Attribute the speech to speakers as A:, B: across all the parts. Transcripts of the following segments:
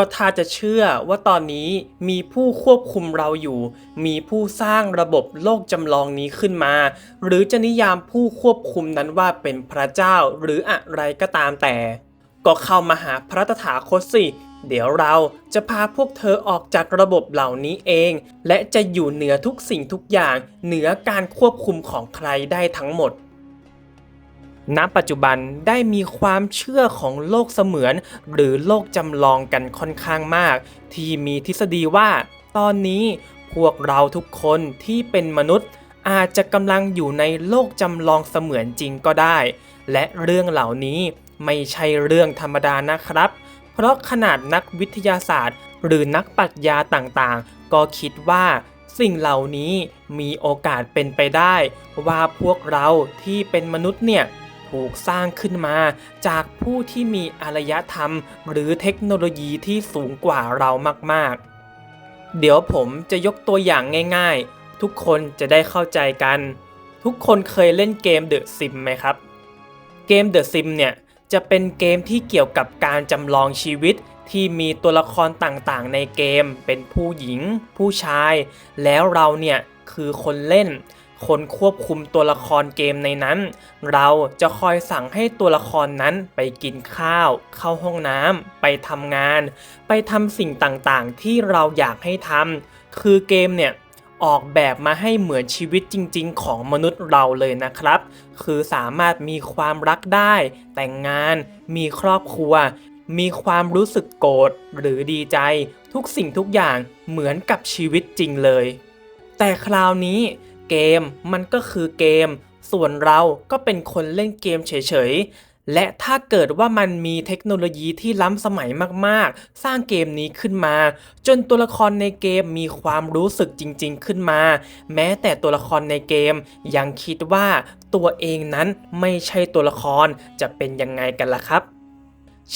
A: ก็ถ้าจะเชื่อว่าตอนนี้มีผู้ควบคุมเราอยู่ มีผู้สร้างระบบโลกจำลองนี้ขึ้นมา หรือจะนิยามผู้ควบคุมนั้นว่าเป็นพระเจ้าหรืออะไรก็ตามแต่ ก็เข้ามาหาพระตถาคตสิเดี๋ยวเราจะพาพวกเธอออกจากระบบเหล่านี้เอง และจะอยู่เหนือทุกสิ่งทุกอย่าง เหนือการควบคุมของใครได้ทั้งหมด ณปัจจุบันได้มีความเชื่อของโลกเสมือน หรือโลกจำลองกันค่อนข้างมาก ที่มีทฤษฎีว่า ตอนนี้พวกเราทุกคนที่เป็นมนุษย์ อาจจะกำลังอยู่ในโลกจำลองเสมือนจริงก็ได้ และเรื่องเหล่านี้ไม่ใช่เรื่องธรรมดานะครับ เพราะขนาดนักวิทยาศาสตร์ หรือนักปรัชญาต่างๆ ก็คิดว่าสิ่งเหล่านี้มีโอกาสเป็นไปได้ ว่าพวกเราที่เป็นมนุษย์เนี่ย ถูกสร้างขึ้นมา จากผู้ที่มีอารยธรรม หรือเทคโนโลยีที่สูงกว่าเรามากๆ เดี๋ยวผมจะยกตัวอย่างง่ายๆ ทุกคนจะได้เข้าใจกัน ทุกคนเคยเล่นเกม The Sim ไหมครับ เกม The Sim เนี่ยจะเป็นเกมที่เกี่ยวกับการจำลองชีวิตที่มีตัวละครต่างๆ ในเกมเป็นผู้หญิง ผู้ชาย แล้วเราเนี่ยคือคนเล่น คนควบคุมตัวละครเกมในนั้น เราจะคอยสั่งให้ตัวละครนั้นไปกินข้าว เข้าห้องน้ำไปทำงาน ไปทำสิ่งต่างๆ ที่เราอยากให้ทำคือเกมเนี่ยออกแบบมาให้เหมือนชีวิตจริง ๆ ของมนุษย์เราเลยนะครับ คือสามารถมีความรักได้ แต่งงาน มีครอบครัว มีความรู้สึกโกรธหรือดีใจ ทุกสิ่งทุกอย่างเหมือนกับชีวิตจริงเลย แต่คราวนี้ เกม มันก็คือเกม ส่วนเราก็เป็นคนเล่นเกมเฉยๆ และถ้าเกิดว่ามันมีเทคโนโลยีที่ล้ำสมัยมากๆ สร้างเกมนี้ขึ้นมา จนตัวละครในเกมมีความรู้สึกจริงๆขึ้นมา แม้แต่ตัวละครในเกมยังคิดว่าตัวเองนั้นไม่ใช่ตัวละครจะเป็นยังไงกันล่ะครับ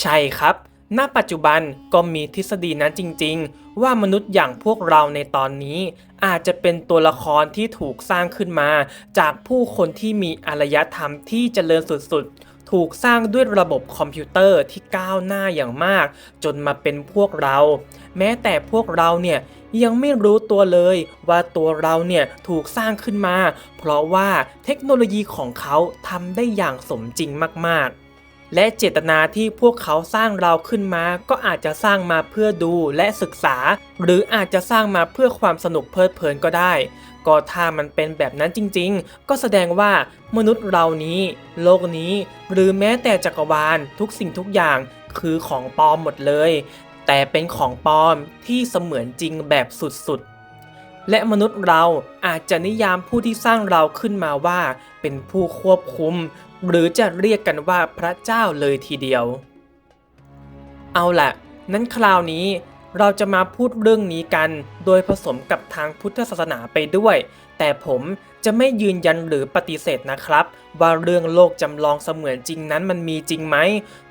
A: ใช่ครับ ณปัจจุบันก็มีทฤษฎีนั้นจริง ๆ ว่ามนุษย์อย่างพวกเราในตอนนี้ อาจจะเป็นตัวละครที่ถูกสร้างขึ้นมา จากผู้คนที่มีอารยธรรมที่เจริญสุดๆ ถูกสร้างด้วยระบบคอมพิวเตอร์ที่ก้าวหน้าอย่างมาก จนมาเป็นพวกเรา แม้แต่พวกเราเนี่ยยังไม่รู้ตัวเลยว่าตัวเราเนี่ยถูกสร้างขึ้นมา เพราะว่าเทคโนโลยีของเขาทำได้อย่างสมจริงมากๆ และเจตนาที่พวกเขาสร้างเราขึ้นมา ก็อาจจะสร้างมาเพื่อดูและศึกษา หรืออาจจะสร้างมาเพื่อความสนุกเพลิดเพลินก็ได้ ก็ถ้ามันเป็นแบบนั้นจริงๆ ก็แสดงว่ามนุษย์เรานี้ โลกนี้ หรือแม้แต่จักรวาลทุกสิ่งทุกอย่างคือของปลอมหมดเลย แต่เป็นของปลอมที่เสมือนจริงแบบสุดๆและมนุษย์เราอาจจะนิยามผู้ที่สร้างเราขึ้นมาว่า เป็นผู้ควบคุม หรือจะเรียกกันว่าพระเจ้าเลยทีเดียว เอาล่ะนั้นคราวนี้เราจะมาพูดเรื่องนี้กัน โดยผสมกับทางพุทธศาสนาไปด้วย แต่ผมจะไม่ยืนยันหรือปฏิเสธนะครับ ว่าเรื่องโลกจำลองเสมือนจริงนั้นมันมีจริงไหม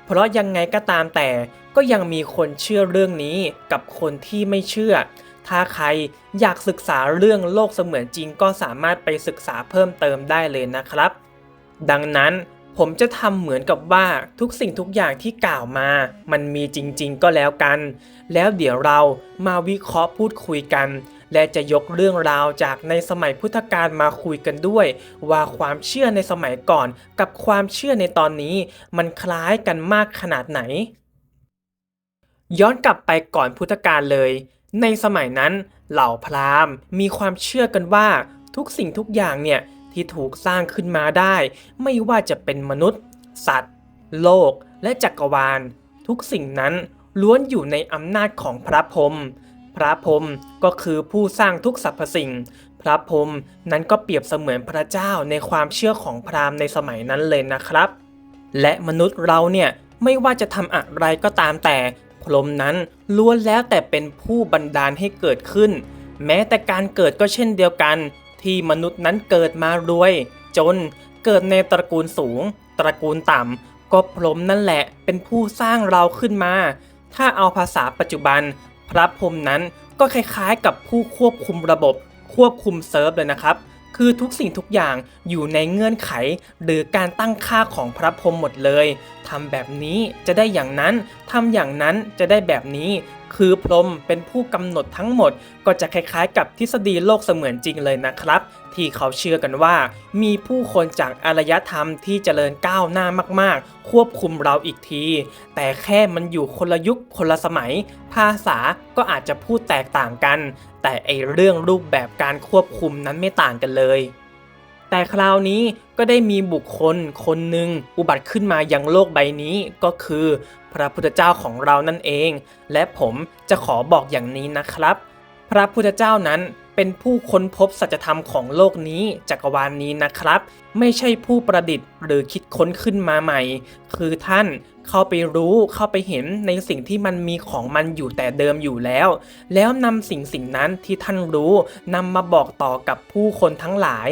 A: เพราะยังไงก็ตามแต่ ก็ยังมีคนเชื่อเรื่องนี้กับคนที่ไม่เชื่อ ถ้าใครอยากศึกษาเรื่องโลกเสมือนจริงก็สามารถไปศึกษาเพิ่มเติมได้เลยนะครับ ดังนั้นผมจะทำเหมือนกับว่าทุกสิ่งทุกอย่างที่กล่าวมา มันมีจริงๆก็แล้วกัน แล้วเดี๋ยวเรามาวิเคราะห์พูดคุยกัน และจะยกเรื่องราวจากในสมัยพุทธกาลมาคุยกันด้วย ว่าความเชื่อในสมัยก่อนกับความเชื่อในตอนนี้ มันคล้ายกันมากขนาดไหน ย้อนกลับไปก่อนพุทธกาลเลย ในสมัยนั้นเหล่าพราหมณ์มีความเชื่อกันว่าทุกสิ่งทุกอย่างเนี่ย ที่ถูกสร้างขึ้นมาได้ ไม่ว่าจะเป็นมนุษย์ สัตว์ โลก และจักรวาล ทุกสิ่งนั้นล้วนอยู่ในอำนาจของพระพรหมพระพรหมก็คือผู้สร้างทุกสรรพสิ่ง พระพรหมนั้นก็เปรียบเสมือนพระเจ้าในความเชื่อของพราหมณ์ในสมัยนั้นเลยนะครับ และมนุษย์เราเนี่ยไม่ว่าจะทำอะไรก็ตามแต่ พรหมนั้นล้วนแล้วแต่เป็นผู้บันดาลให้เกิดขึ้น แม้แต่การเกิดก็เช่นเดียวกัน ที่มนุษย์นั้นเกิดมารวย จนเกิดในตระกูลสูง ตระกูลต่ำก็พรหมนั่นแหละเป็นผู้สร้างเราขึ้นมา ถ้าเอาภาษาปัจจุบัน พระพรหมนั้นก็คล้ายๆ กับผู้ควบคุมระบบ ควบคุมเซิร์ฟเลยนะครับ คือทุกสิ่งทุกอย่างอยู่ในเงื่อนไข หรือการตั้งค่าของพระพรหมหมดเลยทำแบบนี้จะได้อย่างนั้น ทำอย่างนั้นจะได้แบบนี้ คือพรหมเป็นผู้กำหนดทั้งหมด ก็จะคล้ายๆ กับทฤษฎีโลกเสมือนจริงเลยนะครับ ที่เขาเชื่อกันว่า มีผู้คนจากอารยธรรมที่เจริญก้าวหน้ามากๆ ควบคุมเราอีกที แต่แค่มันอยู่คนละยุคคนละสมัย ภาษาก็อาจจะพูดแตกต่างกัน แต่ไอเรื่องรูปแบบการควบคุมนั้นไม่ต่างกันเลย แต่คราวนี้ก็ได้มีบุคคลคนหนึ่งอุบัติขึ้นมายังโลกใบนี้ก็คือ พระพุทธเจ้าของเรานั่นเอง และผมจะขอบอกอย่างนี้นะครับ พระพุทธเจ้านั้นเป็นผู้ค้นพบสัจธรรมของโลกนี้จักรวาลนนี้นะครับ ไม่ใช่ผู้ประดิษฐ์หรือคิดค้นขึ้นมาใหม่ คือท่านเข้าไปรู้เข้าไปเห็นในสิ่งที่มันมีของมันอยู่แต่เดิมอยู่แล้ว แล้วนำสิ่งสิ่งนั้นที่ท่านรู้นำมาบอกต่อกับผู้คนทั้งหลาย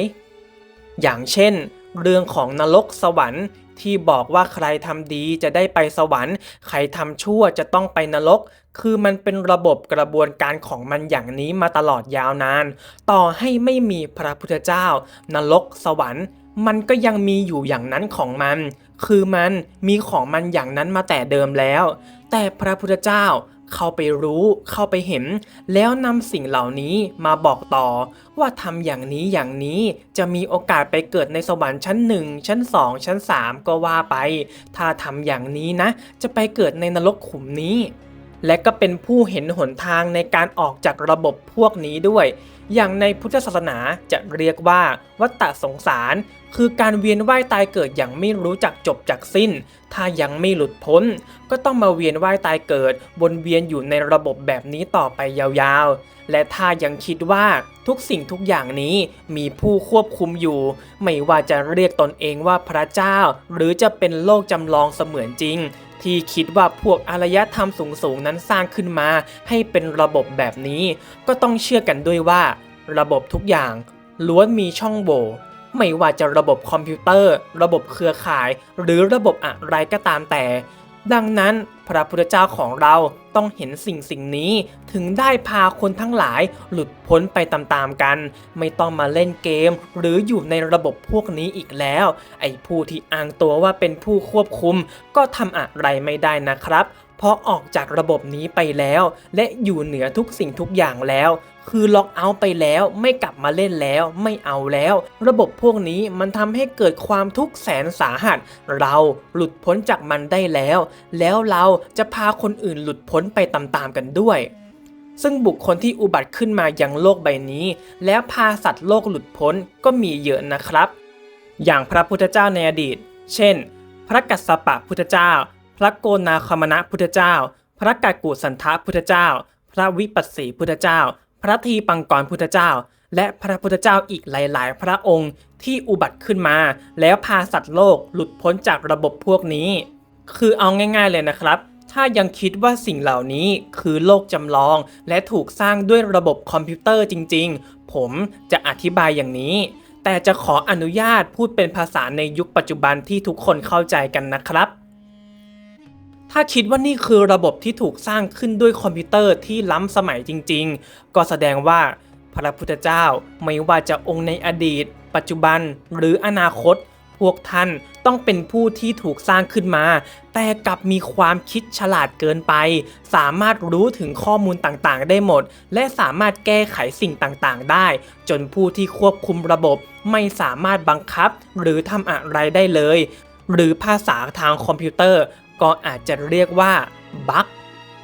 A: อย่างเช่น เรื่องของนรกสวรรค์ที่บอกว่าใครทำดีจะได้ไปสวรรค์ ใครทำชั่วจะต้องไปนรก คือมันเป็นระบบกระบวนการของมันอย่างนี้มาตลอดยาวนาน ต่อให้ไม่มีพระพุทธเจ้า นรกสวรรค์ มันก็ยังมีอยู่อย่างนั้นของมัน คือมันมีของมันอย่างนั้นมาแต่เดิมแล้ว แต่พระพุทธเจ้า เข้าไปรู้เข้าไปเห็น แล้วนำสิ่งเหล่านี้มาบอกต่อ ว่าทำอย่างนี้อย่างนี้จะมีโอกาสไปเกิดในสวรรค์ชั้นหนึ่งชั้นสองชั้นสามก็ว่าไป ถ้าทำอย่างนี้นะ จะไปเกิดในนรกขุมนี้ และก็เป็นผู้เห็นหนทางในการออกจากระบบพวกนี้ด้วย อย่างในพุทธศาสนาจะเรียกว่าวัฏฏะสงสาร คือการเวียนว่ายตายเกิดอย่างไม่รู้จักจบจากสิ้น ถ้ายังไม่หลุดพ้น ก็ต้องมาเวียนว่ายตายเกิดวนเวียนอยู่ในระบบแบบนี้ต่อไปยาวๆ และถ้ายังคิดว่าทุกสิ่งทุกอย่างนี้มีผู้ควบคุมอยู่ ไม่ว่าจะเรียกตนเองว่าพระเจ้า หรือจะเป็นโลกจำลองเสมือนจริง ที่คิดว่าพวกอารยธรรมสูงๆนั้นสร้างขึ้นมา ให้เป็นระบบแบบนี้ ก็ต้องเชื่อกันด้วยว่า ระบบทุกอย่างล้วนมีช่องโหว่ไม่ว่าจะระบบคอมพิวเตอร์ ระบบเครือข่าย หรือระบบอะไรก็ตามแต่ ดังนั้น พระพุทธเจ้าของเราต้องเห็นสิ่งสิ่งนี้ถึงได้พาคนทั้งหลายหลุดพ้นไปตามๆกัน ไม่ต้องมาเล่นเกม หรืออยู่ในระบบพวกนี้อีกแล้ว ไอ้ผู้ที่อ้างตัวว่าเป็นผู้ควบคุม ก็ทำอะไรไม่ได้นะครับ เพราะออกจากระบบนี้ไปแล้ว และอยู่เหนือทุกสิ่งทุกอย่างแล้ว คือล็อกเอาท์ไปแล้วไม่กลับมาเล่นแล้วไม่เอาแล้ว ระบบพวกนี้มันทำให้เกิดความทุกข์แสนสาหัส เราหลุดพ้นจากมันได้แล้ว แล้วเราจะพาคนอื่นหลุดพ้นไปตามๆกันด้วยซึ่งบุคคลที่อุบัติขึ้นมายังโลกใบนี้ แล้วพาสัตว์โลกหลุดพ้นก็มีเยอะนะครับ อย่างพระพุทธเจ้าในอดีต เช่น พระกัสสปะพุทธเจ้า พระโกนาคมณะพุทธเจ้า พระกากุสันทะพุทธเจ้า พระวิปัสสีพุทธเจ้า พระทีปังกรพุทธเจ้า และพระพุทธเจ้าอีกหลาย ๆ พระองค์ที่อุบัติขึ้นมา แล้วพาสัตว์โลกหลุดพ้นจากระบบพวกนี้ คือเอาง่าย ๆ เลยนะครับ ถ้ายังคิดว่าสิ่งเหล่านี้คือโลกจำลอง และถูกสร้างด้วยระบบคอมพิวเตอร์จริง ๆ ผมจะอธิบายอย่างนี้ แต่จะขออนุญาตพูดเป็นภาษาในยุคปัจจุบันที่ทุกคนเข้าใจกันนะครับ ถ้าคิดว่านี่คือระบบที่ถูกสร้างขึ้นด้วยคอมพิวเตอร์ที่ล้ำสมัยจริงๆ ก็แสดงว่าพระพุทธเจ้าไม่ว่าจะองค์ในอดีต ปัจจุบันหรืออนาคต พวกท่านต้องเป็นผู้ที่ถูกสร้างขึ้นมา แต่กลับมีความคิดฉลาดเกินไป สามารถรู้ถึงข้อมูลต่างๆ ได้หมด และสามารถแก้ไขสิ่งต่างๆ ได้ จนผู้ที่ควบคุมระบบไม่สามารถบังคับ หรือทำอะไรได้เลย หรือภาษาทางคอมพิวเตอร์ ก็อาจจะเรียกว่าบั๊ก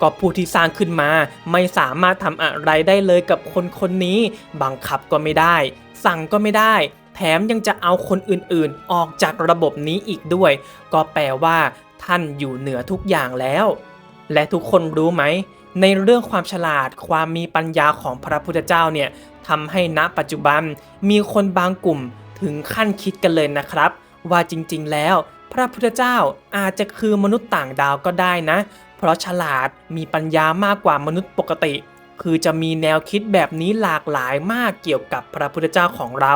A: ก็ผู้ที่สร้างขึ้นมา ไม่สามารถทำอะไรได้เลยกับคนคนนี้ บังคับก็ไม่ได้ สั่งก็ไม่ได้ แถมยังจะเอาคนอื่นๆ ออกจากระบบนี้อีกด้วย ก็แปลว่า ท่านอยู่เหนือทุกอย่างแล้ว และทุกคนรู้ไหม ในเรื่องความฉลาดความมีปัญญาของพระพุทธเจ้าเนี่ยทำให้ณปัจจุบันมีคนบางกลุ่มถึงขั้นคิดกันเลยนะครับ ว่าจริงๆแล้ว ระพุทธเจ้าอาจจะคือมนุษย์ต่างดาวก็ได้นะ เพราะฉลาดมีปัญญามากกว่ามนุษย์ปกติ คือจะมีแนวคิดแบบนี้หลากหลายมากเกี่ยวกับพระพุทธเจ้าของเรา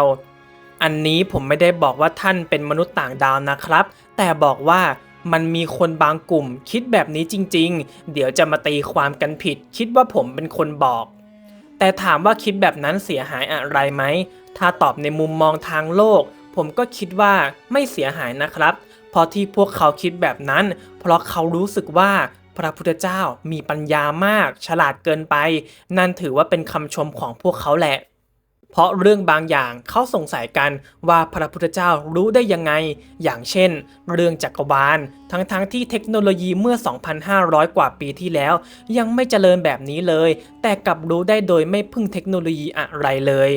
A: อันนี้ผมไม่ได้บอกว่าท่านเป็นมนุษย์ต่างดาวนะครับ แต่บอกว่ามันมีคนบางกลุ่มคิดแบบนี้จริง ๆ เดี๋ยวจะมาตีความกันผิด คิดว่าผมเป็นคนบอก แต่ถามว่าคิดแบบนั้นเสียหายอะไรไหม ถ้าตอบในมุมมองทางโลก ผมก็คิดว่าไม่เสียหายนะครับ เพราะที่พวกเขาคิดแบบนั้น เพราะเขารู้สึกว่าพระพุทธเจ้ามีปัญญามาก ฉลาดเกินไป นั่นถือว่าเป็นคำชมของพวกเขาแหละ เพราะเรื่องบางอย่างเขาสงสัยกันว่าพระพุทธเจ้ารู้ได้ยังไง อย่างเช่น เรื่องจักรวาล ทั้งๆทที่เทคโนโลยีเมื่อ 2,500 กว่าปีที่แล้ว ยังไม่เจริญแบบนี้เลย แต่กลับรู้ได้โดยไม่พึ่งเทคโนโลยีอะไรเลย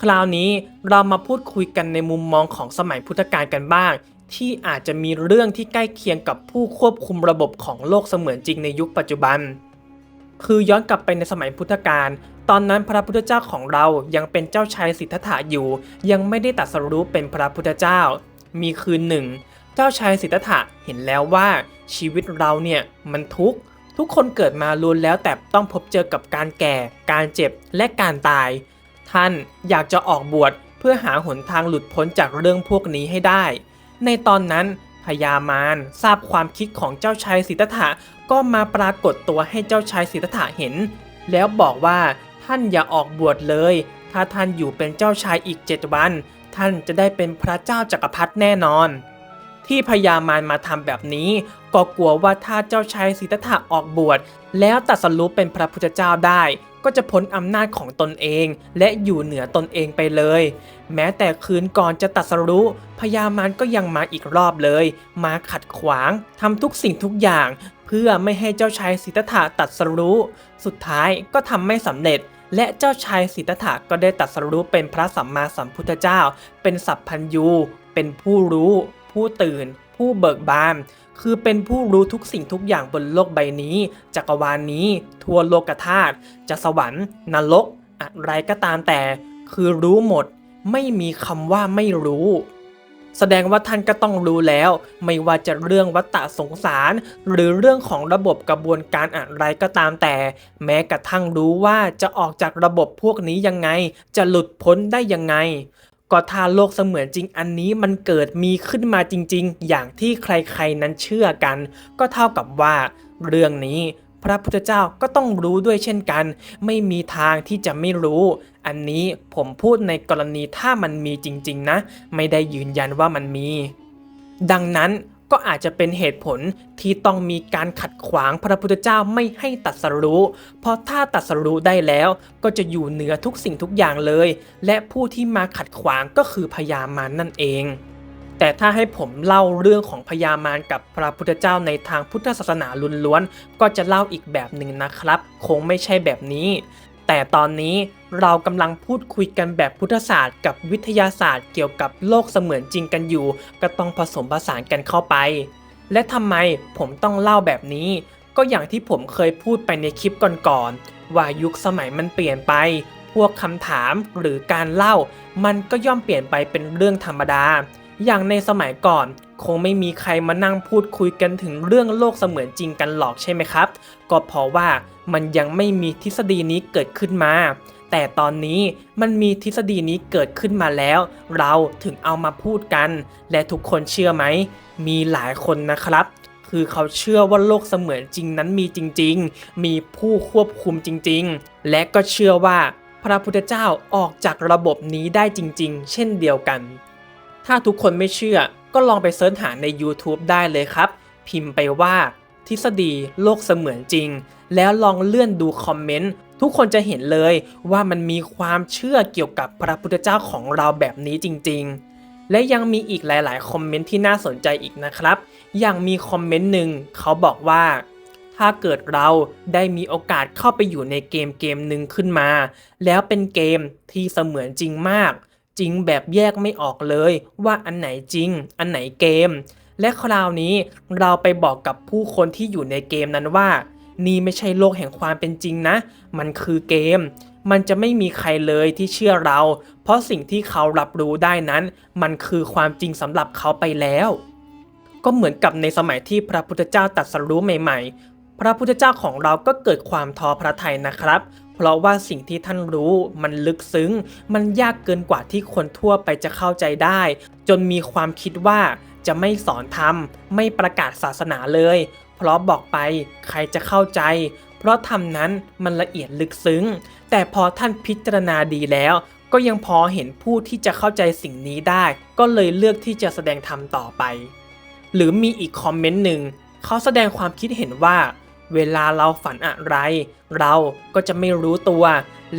A: คราวนี้เรามาพูดคุยกันในมุมมองของสมัยพุทธกาลกันบ้าง ที่อาจจะมีเรื่องที่ใกล้เคียงกับผู้ควบคุมระบบของโลกเสมือนจริงในยุคปัจจุบัน คือย้อนกลับไปในสมัยพุทธกาลตอนนั้นพระพุทธเจ้าของเรายังเป็นเจ้าชายสิทธัตถะอยู่ ยังไม่ได้ตรัสรู้เป็นพระพุทธเจ้า มีคืนหนึ่ง เจ้าชายสิทธัตถะเห็นแล้วว่าชีวิตเราเนี่ยมันทุกข์ทุกคนเกิดมาล้วนแล้วแต่ต้องพบเจอกับการแก่ การเจ็บและการตาย ท่านอยากจะออกบวชเพื่อหาหนทางหลุดพ้นจากเรื่องพวกนี้ให้ได้ ในตอนนั้นพญามารทราบความคิดของเจ้าชายสิทธัตถะก็มาปรากฏตัวให้เจ้าชายสิทธัตถะเห็น แล้วบอกว่าท่านอย่าออกบวชเลย ถ้าท่านอยู่เป็นเจ้าชายอีกเจ็ดวัน ท่านจะได้เป็นพระเจ้าจักรพรรดิแน่นอน ที่พญามารมาทำแบบนี้ ก็กลัวว่าถ้าเจ้าชายสิทธัตถะออกบวชแล้วตรัสรู้เป็นพระพุทธเจ้าได้ ก็จะพ้นอำนาจของตนเองและอยู่เหนือตนเองไปเลย แม้แต่คืนก่อนจะตรัสรู้พญามารก็ยังมาอีกรอบเลย มาขัดขวางทำทุกสิ่งทุกอย่าง เพื่อไม่ให้เจ้าชายสิทธัตถะตรัสรู้สุดท้ายก็ทำไม่สำเร็จ และเจ้าชายสิทธัตถะก็ได้ตรัสรู้เป็นพระสัมมาสัมพุทธเจ้า เป็นสัพพัญญู เป็นผู้รู้ ผู้ตื่น ผู้เบิกบาน คือเป็นผู้รู้ทุกสิ่งทุกอย่างบนโลกใบนี้ จักรวาลนี้ ทั่วโลกธาตุจะสวรรค์นรกอะไรก็ตามแต่ คือรู้หมด ไม่มีคำว่าไม่รู้ แสดงว่าท่านก็ต้องรู้แล้ว ไม่ว่าจะเรื่องวัฏฏะสงสาร หรือเรื่องของระบบกระบวนการอะไรก็ตามแต่ แม้กระทั่งรู้ว่าจะออกจากระบบพวกนี้ยังไง จะหลุดพ้นได้ยังไง ก็ถ้าโลกเสมือนจริงอันนี้มันเกิดมีขึ้นมาจริงๆ อย่างที่ใครๆนั้นเชื่อกัน ก็เท่ากับว่า เรื่องนี้พระพุทธเจ้าก็ต้องรู้ด้วยเช่นกัน ไม่มีทางที่จะไม่รู้ อันนี้ผมพูดในกรณีถ้ามันมีจริงๆนะ ไม่ได้ยืนยันว่ามันมี ดังนั้น ก็อาจจะเป็นเหตุผลที่ต้องมีการขัดขวางพระพุทธเจ้าไม่ให้ตรัสรู้ เพราะถ้าตรัสรู้ได้แล้วก็จะอยู่เหนือทุกสิ่งทุกอย่างเลย และผู้ที่มาขัดขวางก็คือพญามารนั่นเองแต่ถ้าให้ผมเล่าเรื่องของพญามารกับพระพุทธเจ้าในทางพุทธศาสนาล้วนๆ ก็จะเล่าอีกแบบหนึ่งนะครับ คงไม่ใช่แบบนี้ แต่ตอนนี้เรากำลังพูดคุยกันแบบพุทธศาสตร์กับวิทยาศาสตร์เกี่ยวกับโลกเสมือนจริงกันอยู่ ก็ต้องผสมผสานกันเข้าไป และทำไมผมต้องเล่าแบบนี้ ก็อย่างที่ผมเคยพูดไปในคลิปก่อนๆว่ายุคสมัยมันเปลี่ยนไป พวกคำถามหรือการเล่า มันก็ย่อมเปลี่ยนไปเป็นเรื่องธรรมดา อย่างในสมัยก่อน คงไม่มีใครมานั่งพูดคุยกันถึงเรื่องโลกเสมือนจริงกันหรอกใช่ไหมครับ ก็เพราะว่ามันยังไม่มีทฤษฎีนี้เกิดขึ้นมา แต่ตอนนี้มันมีทฤษฎีนี้เกิดขึ้นมาแล้ว เราถึงเอามาพูดกัน และทุกคนเชื่อไหม มีหลายคนนะครับ คือเขาเชื่อว่าโลกเสมือนจริงนั้นมีจริง ๆ มีผู้ควบคุมจริง ๆ และก็เชื่อว่าพระพุทธเจ้าออกจากระบบนี้ได้จริง ๆ เช่นเดียวกัน ถ้าทุกคนไม่เชื่อ ก็ลองไปเสิร์ชหาใน YouTube ได้เลยครับ พิมพ์ไปว่า ทฤษฎีโลกเสมือนจริง แล้วลองเลื่อนดูคอมเมนต์ทุกคนจะเห็นเลยว่ามันมีความเชื่อเกี่ยวกับพระพุทธเจ้าของเราแบบนี้จริง ๆ และยังมีอีกหลาย ๆ คอมเมนต์ที่น่าสนใจอีกนะครับ อย่างมีคอมเมนต์หนึ่งเขาบอกว่า ถ้าเกิดเราได้มีโอกาสเข้าไปอยู่ในเกมเกมหนึ่งขึ้นมา แล้วเป็นเกมที่เสมือนจริงมาก จริงแบบแยกไม่ออกเลยว่าอันไหนจริง อันไหนเกม และคราวนี้เราไปบอกกับผู้คนที่อยู่ในเกมนั้นว่า นี่ไม่ใช่โลกแห่งความเป็นจริงนะ มันคือเกม มันจะไม่มีใครเลยที่เชื่อเรา เพราะสิ่งที่เขารับรู้ได้นั้น มันคือความจริงสำหรับเขาไปแล้ว ก็เหมือนกับในสมัยที่พระพุทธเจ้าตรัสรู้ใหม่ ๆ พระพุทธเจ้าของเราก็เกิดความท้อพระทัยนะครับ เพราะว่าสิ่งที่ท่านรู้มันลึกซึ้ง มันยากเกินกว่าที่คนทั่วไปจะเข้าใจได้ จนมีความคิดว่าจะไม่สอนธรรม ไม่ประกาศศาสนาเลย เพราะบอกไปใครจะเข้าใจ เพราะธรรมนั้นมันละเอียดลึกซึ้ง แต่พอท่านพิจารณาดีแล้ว ก็ยังพอเห็นผู้ที่จะเข้าใจสิ่งนี้ได้ ก็เลยเลือกที่จะแสดงธรรมต่อไป หรือมีอีกคอมเมนต์หนึ่งเขาแสดงความคิดเห็นว่า เวลาเราฝันอะไร เราก็จะไม่รู้ตัว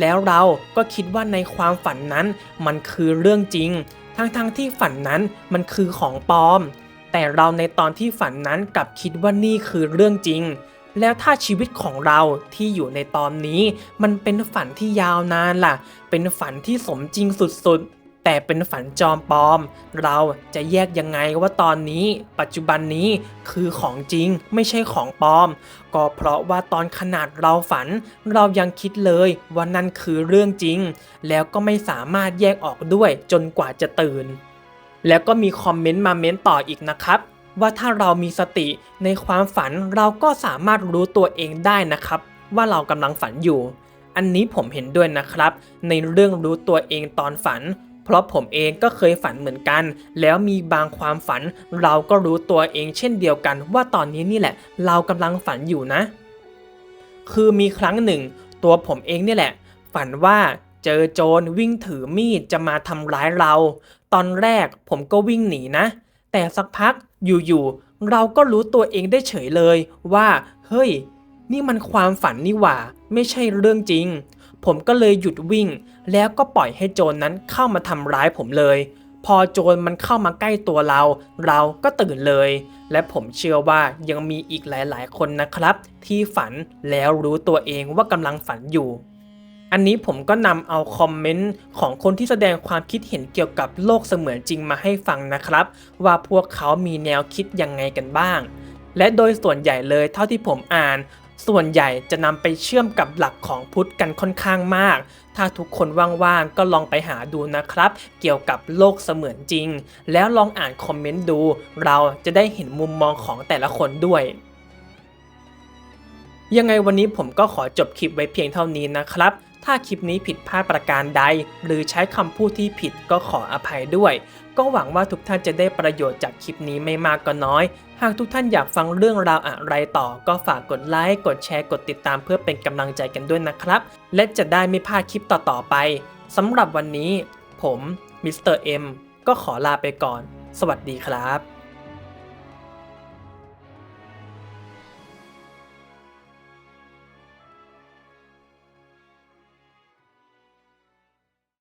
A: แล้วเราก็คิดว่าในความฝันนั้นมันคือเรื่องจริง ทั้งๆทที่ฝันนั้นมันคือของปลอม แต่เราในตอนที่ฝันนั้นกลับคิดว่านี่คือเรื่องจริง แล้วถ้าชีวิตของเราที่อยู่ในตอนนี้ มันเป็นฝันที่ยาวนานล่ะ เป็นฝันที่สมจริงสุดๆ แต่เป็นฝันจอมปลอม เราจะแยกยังไงว่าตอนนี้ ปัจจุบันนี้คือของจริงไม่ใช่ของปลอม ก็เพราะว่าตอนขนาดเราฝัน เรายังคิดเลยว่านั่นคือเรื่องจริง แล้วก็ไม่สามารถแยกออกด้วยจนกว่าจะตื่น แล้วก็มีคอมเมนต์มาเม้นต่ออีกนะครับว่าถ้าเรามีสติในความฝันเราก็สามารถรู้ตัวเองได้นะครับ ว่าเรากำลังฝันอยู่ อันนี้ผมเห็นด้วยนะครับ ในเรื่องรู้ตัวเองตอนฝัน เพราะผมเองก็เคยฝันเหมือนกัน แล้วมีบางความฝัน เราก็รู้ตัวเองเช่นเดียวกัน ว่าตอนนี้นี่แหละ เรากำลังฝันอยู่นะ คือมีครั้งหนึ่ง ตัวผมเองนี่แหละ ฝันว่าเจอโจรวิ่งถือมีดจะมาทำร้ายเรา ตอนแรกผมก็วิ่งหนีนะ แต่สักพักอยู่ๆเราก็รู้ตัวเองได้เฉยเลยว่า เฮ้ย นี่มันความฝันนี่หว่า ไม่ใช่เรื่องจริง ผมก็เลยหยุดวิ่ง แล้วก็ปล่อยให้โจรนนั้นเข้ามาทำร้ายผมเลย พอโจรมันเข้ามาใกล้ตัวเรา เราก็ตื่นเลย และผมเชื่อว่ายังมีอีกหลายๆ คนนะครับ ที่ฝันแล้วรู้ตัวเองว่ากำลังฝันอยู่อันนี้ผมก็นำเอาคอมเมนต์ของคนที่แสดงความคิดเห็นเกี่ยวกับโลกเสมือนจริงมาให้ฟังนะครับ ว่าพวกเขามีแนวคิดยังไงกันบ้าง และโดยส่วนใหญ่เลยเท่าที่ผมอ่าน ส่วนใหญ่จะนำไปเชื่อมกับหลักของพุทธกันค่อนข้างมาก ถ้าทุกคนว่างๆ ก็ลองไปหาดูนะครับ เกี่ยวกับโลกเสมือนจริง แล้วลองอ่านคอมเมนต์ดู เราจะได้เห็นมุมมองของแต่ละคนด้วยยังไงวันนี้ผมก็ขอจบคลิปไว้เพียงเท่านี้นะครับ ถ้าคลิปนี้ผิดพลาดประการใด หรือใช้คำพูดที่ผิดก็ขออภัยด้วย ก็หวังว่าทุกท่านจะได้ประโยชน์จากคลิปนี้ไม่มากก็น้อย หากทุกท่านอยากฟังเรื่องราวอะไรต่อ ก็ฝากกดไลค์ กดแชร์ กดติดตามเพื่อเป็นกำลังใจกันด้วยนะครับ และจะได้ไม่พลาดคลิปต่อๆไปสำหรับวันนี้ ผมมิสเตอร์เอ็มก็ขอลาไปก่อน สวัสดีครับ